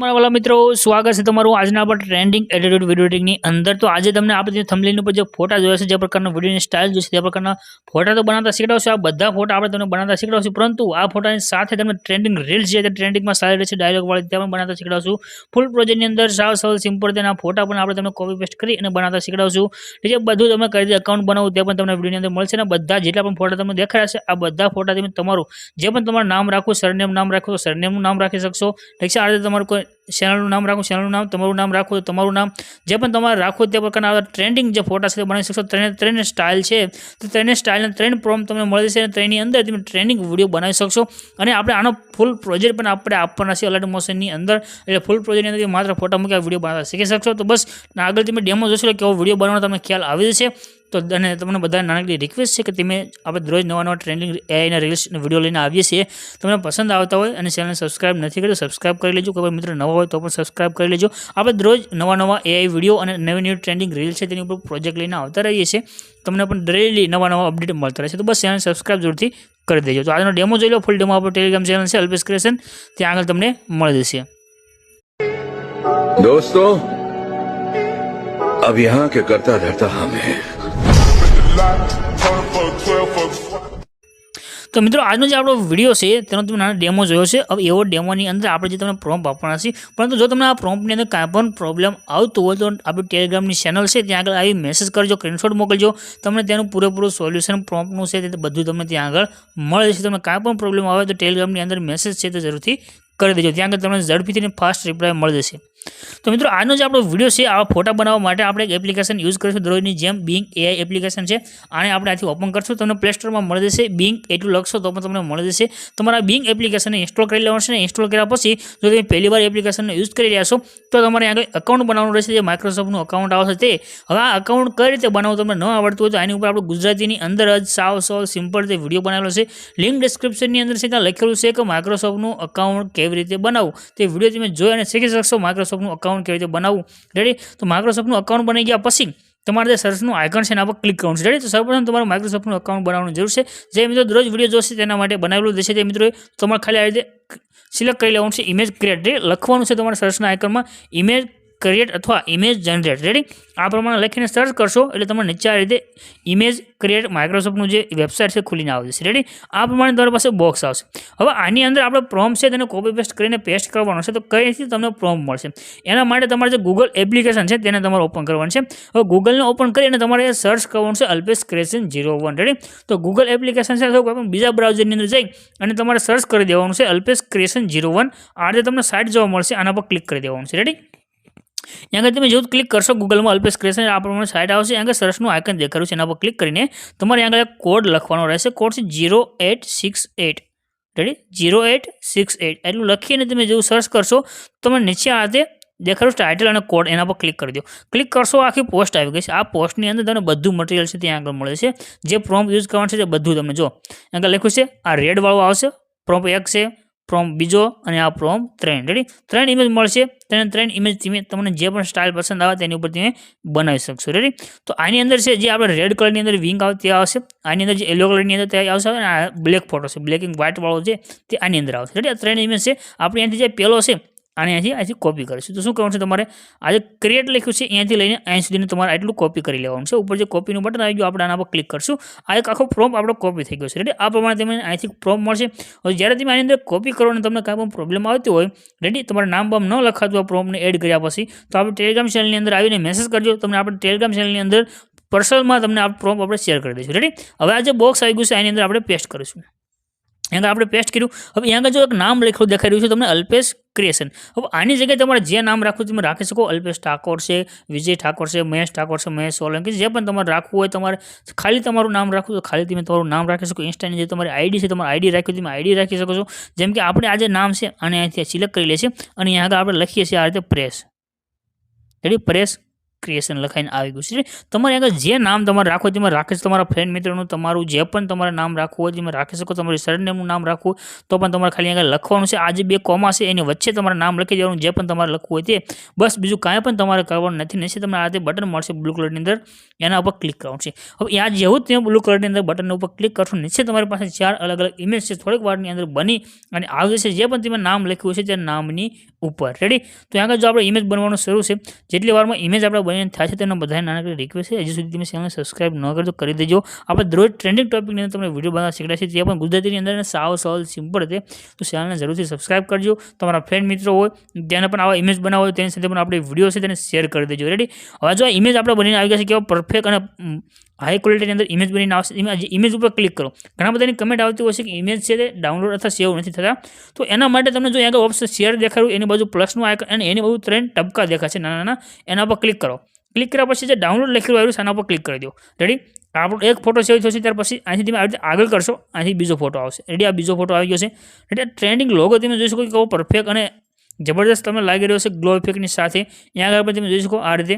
મારા વાલા મિત્રો, સ્વાગત છે તમારું આજના આપણે ટ્રેન્ડિંગ એડિટેડ વીડિયો અંદર. તો આજે તમને આપણે જે થંબનેલ ઉપર જે ફોટા જોયા છે, જે પ્રકારના વિડીયોની સ્ટાઇલ જોશે તે પ્રકારના ફોટા તો બનાવતા શીખડાવશે. આ બધા ફોટા આપણે તમને બનાવતા શીખડાવશું, પરંતુ આ ફોટાની સાથે તમને ટ્રેન્ડિંગ રીલ્સ જે ટ્રેન્ડિંગમાં સારી રહેશે છે ડાયલોગવાળી તે પણ બનાવતા શીખડાવશું. ફૂલ પ્રોજેક્ટની અંદર સાવ સાવ સિમ્પલ તેના ફોટા પણ આપણે તમને કોપી પેસ્ટ કરી અને બનાવતા શીખડાવશું. જે બધું તમે કઈ રીતે અકાઉન્ટ બનાવવું તે પણ તમને વિડીયોની અંદર મળશે અને બધા જેટલા પણ ફોટા તમને દેખાયા છે આ બધા ફોટા તમે તમારું જે પણ તમારું નામ રાખવું સરનેમ નામ રાખો સરનેમનું નામ રાખી શકશો. ઠીક છે આ રીતે તમારું કોઈ ચેનલનું નામ રાખો ચેનલનું નામ, તમારું નામ રાખો તમારું નામ, જે પણ તમારે રાખો તે પ્રકારના ટ્રેન્ડિંગ જે ફોટા છે તે બનાવી શકશો. ત્રણ ત્રણ સ્ટાઇલ છે. તો ત્રણે સ્ટાઇલના ત્રણ પ્રોમ તમને મળી જશે અને ત્રણની અંદર તમે ટ્રેન્ડિંગ વીડિયો બનાવી શકશો. અને આપણે આનો ફૂલ પ્રોજેક્ટ પણ આપણે આપવાના છે અલર્ટ મોશનની અંદર. એટલે ફૂલ પ્રોજેક્ટની અંદર માત્ર ફોટા મૂકી વીડિયો બનાવતા શીખી શકશો. તો બસ, આગળ તમે ડેમો જોશો કેવો વીડિયો બનાવવાનો તમને ખ્યાલ આવી જશે. તો અને તમને બધા નાનકડી રિક્વેસ્ટ છે કે તમે આપણે રોજ નવા નવા ટ્રેન્ડિંગ એઆઈના રીલ્સ વિડીયો લઈને આવીએ છીએ તમને પસંદ આવતા હોય અને ચેનલને સબસ્ક્રાઇબ નથી કર્યું સબસ્ક્રાઇબ કરી લેજો કોઈ મિત્ર નવા હોય તો પણ સબસ્ક્રાઇબ કરી લેજો આપણે રોજ નવા નવા એઆઈ વિડીયો અને નવી નવી ટ્રેન્ડિંગ રીલ છે તેની ઉપર પ્રોજેક્ટ લઈને આવતા રહીએ છીએ તમને પણ ડેલી નવા નવા અપડેટ મળતા રહેશે તો બસ ચેનલ સબસ્ક્રાઇબ જરૂરથી કરી દેજો તો આજનો ડેમો જોઈ લો ફૂલ ડેમો આપણો ટેલિગ્રામ ચેનલ છે અલ્પેશ ક્રિએશન ત્યાં આગળ તમને મળી જશે दोस्तों अब यहाँ के करता धरता हम हैं તો મિત્રો, આજનો જે આપણો વીડિયો છે, તેનો તમે નાનો ડેમો જોયો છે. હવે એવો ડેમોની અંદર આપણે જે તમને પ્રોમ્પ આપવાના છે પરંતુ જો તમને આ પ્રોમ્પની અંદર કાંઈ પણ પ્રોબ્લેમ આવતો હોય, તો આપણી ટેલિગ્રામની ચેનલ છે, ત્યાં આગળ આવી મેસેજ કરજો સ્ક્રીનશોટ મોકલજો. તમને તેનું પૂરેપૂરું સોલ્યુશન પ્રોમ્પનું છે, તે બધું તમને ત્યાં આગળ મળે છે. તમને કાંઈ પણ પ્રોબ્લેમ આવે, તો ટેલિગ્રામની અંદર મેસેજ છે, તે જરૂરથી કરી દેજો. ત્યાં આગળ તમને ઝડપીથી ફાસ્ટ રિપ્લાય મળી જશે. તો મિત્રો આનો જે આપણો વીડિયો છે, આવા ફોટા બનાવવા માટે આપણે એક એપ્લિકેશન યુઝ કરીશું દરરોજની જેમ બિંગ એઆઈ એપ્લિકેશન છે. આને આપણે આથી ઓપન કરશું, તમને પ્લે સ્ટોરમાં મળી જશે બિંગ એટલું લખશો તો પણ તમને મળી જશે. તમારા બિંગ એપ્લિકેશનને ઇન્સ્ટોલ કરી લેવાનું છે ને ઇન્સ્ટોલ કર્યા પછી, જો તમે પહેલી વાર એપ્લિકેશનને યુઝ કરી રહ્યા છો, તો તમારે આગળ એકાઉન્ટ બનાવવાનું રહેશે, જે માઇક્રોસોફ્ટનું અકાઉન્ટ આવશે તે. હવે આ અકાઉન્ટ કઈ રીતે બનાવવું તમને ન આવડતું હોય તો આની ઉપર આપણે ગુજરાતીની અંદર જ સાવ સાવ સિમ્પલ રીતે વીડિયો બનાવેલો છે. લિંક ડિસ્ક્રિપ્શનની અંદર છે ત્યાં લખેલું છે કે માઇક્રોસોફ્ટનું અકાઉન્ટ કેવી રીતે બનાવવું. તે વીડિયો તમે જોઈ અને શીખી શકશો માઇક્રોસોફ્ટનું અકાઉન્ટ કેવી રીતે બનાવવું રેડી તો માઇક્રોસોફ્ટનું અકાઉન્ટ બની ગયા પછી તમારે જે સર્ચનું આઇકન છે એના પર ક્લિક કરવાનું છે. રેડી તો સૌપ્રથમ તમારે માઇક્રોસોફ્ટનું અકાઉન્ટ બનાવવાનું જરૂર છે. જે મિત્રો દરરોજ વીડિયો જોશે તેના માટે બનાવેલું દેશે તે મિત્રો તમારે ખાલી આ રીતે સિલેક્ટ કરી લેવાનું છે ઇમેજ ક્રિએટ લખવાનું છે તમારા સર્ચના આઇકનમાં ઇમેજ ક્રિએટ અથવા ઇમેજ જનરેટ રેડી આ પ્રમાણે લખીને સર્ચ કરશો એટલે તમને નીચે આ રીતે ઇમેજ ક્રિએટ માઇક્રોસોફ્ટનું જે વેબસાઇટ છે ખુલીને આવી જશે. રેડી આ પ્રમાણે તમારી પાસે બોક્સ આવશે. હવે આની અંદર આપણે પ્રોમ છે તેને કોપી પેસ્ટ કરીને પેસ્ટ કરવાનો છે તો કઈથી તમને પ્રોમ મળશે? એના માટે તમારે જે ગૂગલ એપ્લિકેશન છે તેને તમારે ઓપન કરવાનું છે. હવે ગૂગલને ઓપન કરીને તમારે સર્ચ કરવાનું છે Alpesh creation zero one ready તો ગૂગલ એપ્લિકેશન છે અથવા કોઈ પણ બીજા બ્રાઉઝરની અંદર જઈ અને તમારે સર્ચ કરી દેવાનું છે અલ્પેશ ક્રેશન જીરો વન આ રીતે તમને સાઇટ જોવા મળશે. આના પર ક્લિક કરી દેવાનું છે. રેડી ત્યાં આગળ તમે જેવું ક્લિક કરશો ગૂગલમાં અલ્પેશ ક્રેશન આ પ્રમાણે સાઇટ આવશે ત્યાં આગળ સરસનું આઇકન દેખાડ્યું છે એના પર ક્લિક કરીને તમારે આગળ એક કોડ લખવાનો રહેશે કોડ છે zero eight six eight ready zero eight six eight એટલું લખીને તમે જેવું સર્ચ કરશો તમે નીચે આ રીતે દેખાડું ટાઇટલ અને કોડ એના પર ક્લિક કરી દો ક્લિક કરશો આખી પોસ્ટ આવી ગઈ છે આ પોસ્ટની અંદર તમને બધું મટીરિયલ છે ત્યાં આગળ મળે છે જે પ્રોમ્પ યુઝ કરવાનું છે તે બધું તમને જો આગળ લખ્યું છે આ રેડવાળું આવશે પ્રોમ્પ એક છે પ્રોમ બીજો અને આ પ્રોમ ત્રણ રેડી ત્રણ ઇમેજ મળશે. ત્રણ ત્રણ ઇમેજ તમે તમને જે પણ સ્ટાઇલ પસંદ આવે તેની ઉપર તમે બનાવી શકશો. રેડી તો આની અંદર છે, જે આપણે રેડ કલરની અંદર વિંગ આવે તે આવશે. આની અંદર જે યલો કલરની અંદર તે આવશે અને બ્લેક ફોટો છે. બ્લેક એન્ડ વ્હાઇટ વાળો છે તે આની અંદર આવશે. રેડી આ ત્રણ ઇમેજ છે. આપણે અહીંથી જે પહેલો છે આને અહીંથી અહીંથી કોપી કરીશું. તો શું કરવાનું છે તમારે? આ જે ક્રિએટ લખ્યું છે, અહીંયાથી લઈને અહીં સુધીને તમારે આટલું કોપી કરી લેવાનું છે. ઉપર જે કોપીનું બટન આવી ગયું, આપણે આના પર ક્લિક કરશું. આ એક આખો ફોર્મ આપણો કોપી થઈ ગયો છે. રેડી આ પ્રમાણે તમને અહીંથી ફોર્મ મળશે. હવે જ્યારે તમે આની અંદર કોપી કરો અને તમને કાંઈ પણ પ્રોબ્લેમ આવતી હોય રેડી તમારે નામ બામ ન લખાતું આ પ્રોમને એડ કર્યા પછી, તો આપણે ટેલિગ્રામ ચેનલની અંદર આવીને મેસેજ કરજો. તમને આપણે ટેલિગ્રામ ચેનલની અંદર પર્સનલમાં તમને આ પ્રોમ આપણે શેર કરી દઈશું. રેડી હવે આ જે બોક્સ આવી ગયું છે એની અંદર આપણે પેસ્ટ કરીશું. અહીંયા આપણે પેસ્ટ કર્યું. હવે અહીંયા આગળ જો એક નામ લખેલું દેખાઈ રહ્યું છે, તમને અલ્પેશ ક્રિએશન હવે આની જગ્યાએ તમારે જે નામ રાખવું તમે રાખી શકો. અલ્પેશ ઠાકોર છે, વિજય ઠાકોર છે, મહેશ ઠાકોર છે, મહેશ સોલંકી જે પણ તમારે રાખવું હોય તમારે ખાલી તમારું નામ રાખવું તો ખાલી તમે તમારું નામ રાખી શકો. ઇન્સ્ટાની જે તમારી આઈડી છે, તમારી આઈડી રાખી તમે આઈડી રાખી શકો છો. જેમ કે આપણે આજે નામ છે અને અહીંથી સિલેક્ટ કરી લે છે અને અહીંયા આગળ આપણે લખીએ છીએ આ રીતે પ્રેસ રેડી પ્રેસ ક્રિએશન લખાઈને આવી ગયું છે. તમારે આગળ જે નામ તમારે હોય તેમાં રાખી તમારા ફ્રેન્ડ મિત્રોનું, તમારું જે પણ તમારે નામ રાખવું હોય તેમાં રાખી શકો. તમારું સરનેમનું નામ રાખવું તો પણ તમારે ખાલી આગળ લખવાનું છે. આ જે બે કોમા છે એની વચ્ચે તમારે નામ લખી દેવાનું, જે પણ તમારે લખવું હોય તે. બસ બીજું કાંઈ પણ તમારે કરવાનું નથી. નહીં તમને આ બટન મળશે બ્લુ કલરની અંદર. એના ઉપર ક્લિક કરવાનું છે. હવે આ જેવું તમે બ્લુ કલરની અંદર બટન ઉપર ક્લિક કરશો, નીચે તમારી પાસે ચાર અલગ અલગ ઇમેજ છે. થોડીક વારની અંદર બની અને આવી છે જે પણ તમે નામ લખ્યું છે તે નામની ઉપર. રેડી તો આગળ જો આપણે ઇમેજ બનવાનું શરૂ છે, જેટલી વારમાં ઇમેજ આપણે બનીને થાય છે તેનો બધાને નાનકડી રિક્વેસ્ટ છે. હજી સુધી તમે ચેનલને સબસ્ક્રાઇબ ન કરો તો કરી દેજો. આપણે દરરોજ ટ્રેન્ડિંગ ટોપિકની અંદર તમને વીડિયો બનાવવા શીખડા છે જે પણ ગુજરાતીની અંદર સાવ સવાલ સિમ્પલ રીતે તો ચેનલને જરૂરથી સબસ્ક્રાઇબ કરજો. તમારા ફ્રેન્ડ મિત્રો હોય જેને પણ આવા ઇમેજ બનાવો હોય, તેની સાથે પણ આપણે વીડિયો છે તેને શેર કરી દેજો. રેડી હવે જો ઇમેજ આપણે બનીને આવી ગયા છે, કેવા પરફેક્ટ અને હાઈ ક્વોલિટીની અંદર ઇમેજ બનીને આવશે. ઇમેજ ઇમેજ ઉપર ક્લિક કરો. ઘણા બધાની કમેન્ટ આવતી હોય છે કે ઇમેજ છે તે ડાઉનલોડ અથવા સેવ નથી થતા. તો એના માટે તમને જો આગળ ઓપ્શન શેર દેખાડ્યું, એની બાજુ પ્લસનું આઇકન અને એની બાજુ ત્રણ ટપકા દેખાશે નાના નાના, એના પર ક્લિક કરો. ક્લિક કર્યા પછી જે ડાઉનલોડ લખેલું આવ્યું છે એના પર ક્લિક કરી દો. રેડી આપણો એક ફોટો સેવ થશે, ત્યાર પછી અહીંથી તમે આવી રીતે આગળ કરશો, અહીંથી બીજો ફોટો આવશે. રેડી આ બીજો ફોટો આવી ગયો છે. એટલે ટ્રેન્ડિંગ લોગો તમે જોઈ શકો કે કેવો પરફેક્ટ અને જબરદસ્ત તમને લાગી રહ્યો છે ગ્લો ઇફેક્ટની સાથે. અહીંયા આગળ પણ તમે જોઈ શકો આ રીતે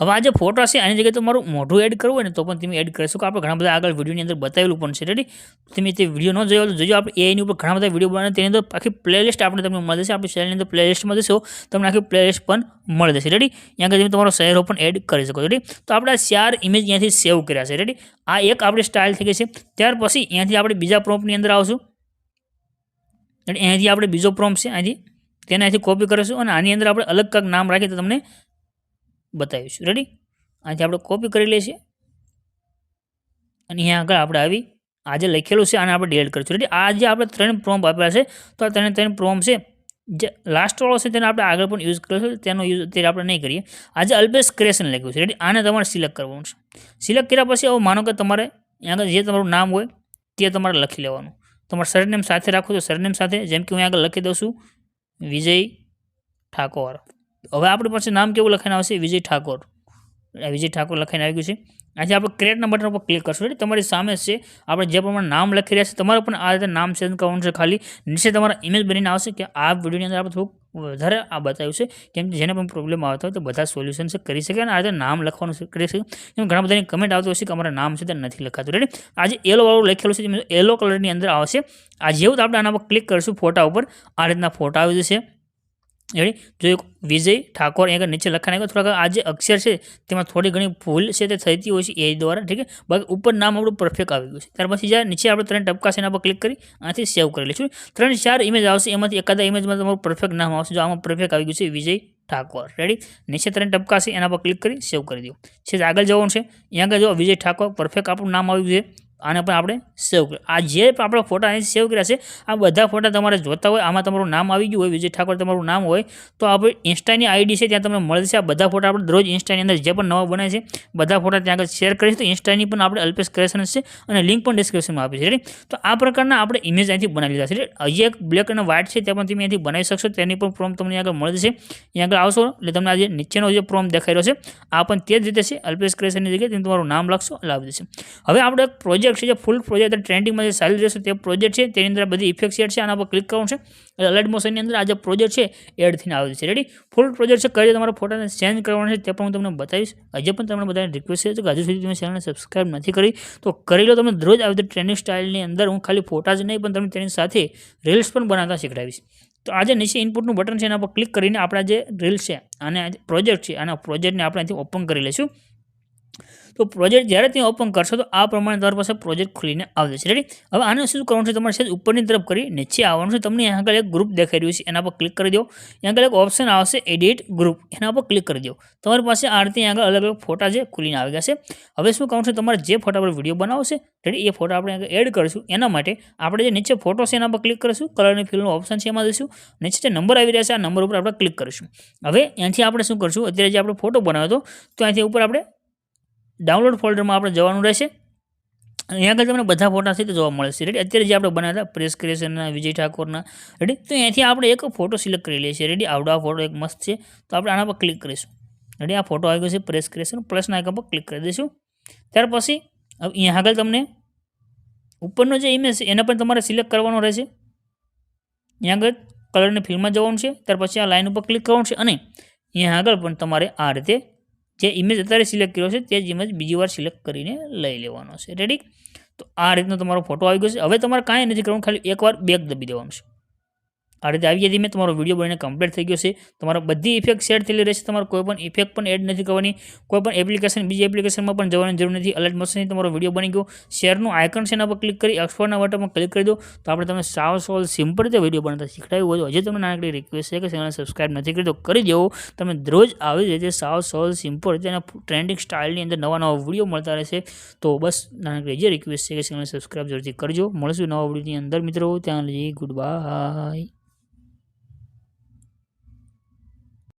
હવે આ જે ફોટો છે આની જગ્યાએ તમારું મોઢું એડ કરવું હોય ને, તો પણ તમે એડ કરી શકો. આપણે ઘણા બધા આગળ વિડીયોની અંદર બતાવેલું પણ છે. રેડી તમે તે વીડિયો ન જોયો તો જોજો. આપણે એની ઉપર ઘણા બધા વીડિયો બનાવે તેની અંદર આખી પ્લેલિસ્ટ આપણે તમને મળી જશે. આપણી ચેનલની અંદર પ્લેલિસ્ટમાં જશો. તમને આખી પ્લેલિસ્ટ પણ મળી જશે. રેડી અહીંયા તમે તમારો શહેરો પણ એડ કરી શકો રેડી તો આપણે ચાર ઇમેજ અહીંયાથી સેવ કર્યા છે. રેડી આ એક આપણી સ્ટાઇલ થઈ ગઈ છે. ત્યાર પછી અહીંયાથી આપણે બીજા પ્રોમ્પની અંદર આવશું. એટલે અહીંયાથી આપણે બીજો પ્રોમ્પ છે. અહીંથી તેને અહીંથી કોપી કરીશું અને આની અંદર આપણે અલગ કંઈક નામ રાખીએ તો તમને બતાવીશું રેડી અહીંથી આપણે કોપી કરી લઈએ છીએ અને અહીંયા આગળ આપણે આવી આ જે લખેલું છે, આને આપણે ડિલીટ કરીશું. રેડી આ જે આપણે ત્રણ પ્રોમ્પ આપ્યા છે. તો આ ત્રણે ત્રણ પ્રોમ્પ છે. જે લાસ્ટ વાળો છે તેને આપણે આગળ પણ યુઝ કરીશું તેનો યુઝ અત્યારે આપણે નહીં કરીએ. આજે અલ્પેશ ક્રેશન લખ્યું છે. રેડી આને તમારે સિલેક્ટ કરવાનું છે. સિલેક્ટ કર્યા પછી હવે માનો કે તમારે અહીંયા આગળ જે તમારું નામ હોય તે તમારે લખી લેવાનું. તમારે સરનેમ સાથે રાખો તો સરનેમ સાથે, જેમ કે હું આગળ લખી દઉં છું, વિજય ઠાકોર. હવે આપણી પાસે નામ કેવું લખાઈને આવશે? વિજય ઠાકોર. વિજય ઠાકોર લખાઈને આવી ગયું છે. આજે આપણે ક્રિએટના બટન ઉપર ક્લિક કરશું. એટલે તમારી સામે છે. આપણે જે પ્રમાણે નામ લખી રહ્યા છે, તમારે પણ આ રીતે નામ ચેન્જ કરવાનું છે ખાલી. નીચે તમારા ઇમેજ બનીને આવશે કે આ વિડીયોની અંદર આપણે થોડુંક વધારે આ બતાવ્યું છે. કેમ કે જેને પણ પ્રોબ્લેમ આવતો હોય તો બધા સોલ્યુશન છે, કરી શકે અને આ રીતે નામ લખવાનું કરી શકે. એમ ઘણા બધાની કમેન્ટ આવતી હોય છે કે અમારા નામ છે તે નથી લખાતું. રેડી આજે વાળું લખેલું છે યલો કલરની અંદર આવશે. આ જેવું તો આપણે આના પર ક્લિક કરીશું ફોટા ઉપર. આ રીતના ફોટા આવી જશે. રેડી જો વિજય ઠાકોર અહીંયા નીચે લખાણ આવ્યું થોડાક આ જે અક્ષર છે, તેમાં થોડી ઘણી ભૂલ છે તે થતી હોય છે એ દ્વારા, ઠીક છે? બાકી ઉપર નામ આપણું પરફેક્ટ આવી ગયું છે. ત્યાર પછી જ્યારે નીચે આપણે ત્રણ ટપકા છે એના પર ક્લિક કરી આથી સેવ કરી લઈશું. ત્રણ ચાર ઇમેજ આવશે, એમાંથી એકાદા ઇમેજમાં તમારું પરફેક્ટ નામ આવશે. જો આમાં પરફેક્ટ આવી ગયું છે વિજય ઠાકોર. રેડી નીચે ત્રણ ટપકા છે, એના પર ક્લિક કરી સેવ કરી દો. છે આગળ જવાનું છે. અહીંયા આગળ જો વિજય ઠાકોર પરફેક્ટ આપણું નામ આવ્યું છે. આને પણ આપણે સેવ કરીએ. આ જે પણ આપણા ફોટા અહીં સેવ કર્યા છે, આ બધા ફોટા તમારે જોતા હોય, આમાં તમારું નામ આવી ગયું હોય, વિજય ઠાકોર તમારું નામ હોય, તો આપણે ઇન્સ્ટાની આઈડી છે ત્યાં તમને મળશે આ બધા ફોટા આપણે દરરોજ ઇન્સ્ટાની અંદર જે પણ નવા બને છે, બધા ફોટા ત્યાં આગળ શેર કરીશું તો ઇન્સ્ટાની પણ આપણે અલ્પેશ ક્રિએશન છે અને લિંક પણ ડિસ્ક્રિપ્શનમાં આપી છે. તો આ પ્રકારના આપણે ઇમેજ અહીંથી બનાવી લીધા છે. હજી એક બ્લેક અને વ્હાઇટ છે તે પણ તમે અહીંથી બનાવી શકશો. તેની પણ પ્રોમ તમને આગળ મળી જશે અહીં આગળ આવશો, એટલે તમને આ જે નીચેનો જે પ્રોમ દેખાઈ રહ્યો છે, આ પણ તે જ રીતે છે. અલ્પેશ ક્રિએશનની જગ્યાએ તમે તમારું નામ લખશો, એટલે જશે હવે આપણે એક પ્રોજેક્ટ છે જે ફૂલ પ્રોજેક્ટ ટ્રેન્ડિંગમાં જે ચાલી રહ્યો છે તે પ્રોજેક્ટ છે, તેની અંદર બધી ઇફેક્ટ શેર છે, આના પર ક્લિક કરવાનું છે. એટલે અલર્ટ મોશનની અંદર આ જે પ્રોજેક્ટ છે એડ થઈને આવે છે રેડી ફૂલ પ્રોજેક્ટ છે, કઈ તમારા ફોટાને ચેન્જ કરવાનો છે તે પણ હું તમને બતાવીશ. હજી પણ તમને બધાને રિક્વેસ્ટ છે, કે હજુ સુધી તમે ચેનલને સબસ્ક્રાઈબ નથી કરી, તો કરી લો. તમે દરરોજ આવી રીતે ટ્રેન્ડિંગ સ્ટાઇલની અંદર હું ખાલી ફોટા જ નહીં, પણ તમને તેની સાથે રીલ્સ પણ બનાવતા શીખડાવીશ. તો આજે નીચે ઇનપુટનું બટન છે, એના પર ક્લિક કરીને આપણા જે રીલ્સ છે, અને પ્રોજેક્ટ છે આના પ્રોજેક્ટને આપણે અહીંથી ઓપન કરી લઈશું. તો પ્રોજેક્ટ જ્યારે તમે ઓપન કરશો તો આ પ્રમાણે તમારી પાસે પ્રોજેક્ટ ખુલીને આવી જશે રેડી હવે આને શું કરવાનું છે? તમારે છે ઉપરની તરફ કરી નીચે આવવાનું છે. તમને અહીંયા આગળ એક ગ્રુપ દેખાઈ રહ્યું છે. એના પર ક્લિક કરી દો. અહીંયા આગળ એક ઓપ્શન આવશે એડિટ ગ્રુપ એના પર ક્લિક કરી દો. તમારી પાસે આ રીતે આગળ અલગ અલગ ફોટા જે ખુલીને આવી ગયા છે. હવે શું કરવાનું છે? તમારે જે ફોટા પર વીડિયો બનાવો છે રેડી એ ફોટા આપણે આગળ એડ કરીશું. એના માટે આપણે જે નીચે ફોટો છે એના પર ક્લિક કરીશું. કલરની ફિલ્મનો ઓપ્શન છે એમાં જઈશું. નીચે જે નંબર આવી રહ્યા છે, આ નંબર ઉપર આપણે ક્લિક કરીશું. હવે અહીંથી આપણે શું કરશું? અત્યારે જે આપણે ફોટો બનાવ્યો હતો, તો અહીંથી ઉપર આપણે ડાઉનલોડ ફોલ્ડરમાં આપણે જવાનું રહેશે. અહીંયા આગળ તમને બધા ફોટા છે તે જોવા મળે છે રેડી અત્યારે જે આપણે બનાવ્યા પ્રેસ ક્રિએશનના વિજય ઠાકોરના. રેડી તો અહીંયાથી આપણે એક ફોટો સિલેક્ટ કરી લઈએ છીએ. રેડી આવડો ફોટો એક મસ્ત છે. તો આપણે આના પર ક્લિક કરીશું. રેડી આ ફોટો આવી ગયો છે પ્રેસ ક્રિએશન પ્લસના આઇકન પર ક્લિક કરી દઈશું. ત્યાર પછી અહીંયા આગળ તમને ઉપરનો જે ઇમેજ છે, એને પણ તમારે સિલેક્ટ કરવાનો રહેશે. અહીંયા આગળ કલરની ફિલ્મમાં જવાનું છે. ત્યાર પછી આ લાઇન ઉપર ક્લિક કરવાનું છે. અને અહીંયા આગળ પણ તમારે આ રીતે જે ઇમેજ અત્યારે સિલેક્ટ કર્યો છે, તે જ ઇમેજ બીજી વાર સિલેક્ટ કરીને લઈ લેવાનો છે. રેડી તો આ રીતનો તમારો ફોટો આવી ગયો છે. હવે તમારે કાંઈ નથી કરવાનું, ખાલી એકવાર બેક દબી દેવાનું છે. આ રીતે આવી જતી મેં તમારો વીડિયો બનીને કમ્પ્લીટ થઈ ગયો છે. તમારો બધી ઇફેક્ટ સેટ થયેલી રહેશે. તમારે કોઈ પણ ઇફેક્ટ પણ એડ નથી કરવાની. કોઈ પણ એપ્લિકેશન બીજી એપ્લિકેશનમાં પણ જવાની જરૂર નથી. અલર્ટ મળશે તમારો વીડિયો બની ગયો. શેરનું આઇકન છે એના પર ક્લિક કરી એક્સપોર્ટના બટનમાં ક્લિક કરી દો. તો આપણે તમને સાવ સોલ સિમ્પલ રીતે વીડિયો બનાવતા શીખડાયું હોય હજુ તમને નાનકડી રિક્વેસ્ટ છે કે ચેનલ સબસ્ક્રાઇબ નથી કરી, તો કરી દેવો. તમે રોજ આવી રીતે સાવ સોલ સિમ્પલ રીતે ટ્રેન્ડિંગ સ્ટાઇલની અંદર નવા નવા વીડિયો મળતા રહેશે. તો બસ નાનકડી જે રિક્વેસ્ટ છે કે ચેનલ સબસ્ક્રાઇબ જરૂરથી કરજો. મળશું નવા વિડીયોની અંદર મિત્રો. ત્યાં લઈ ગુડ બાય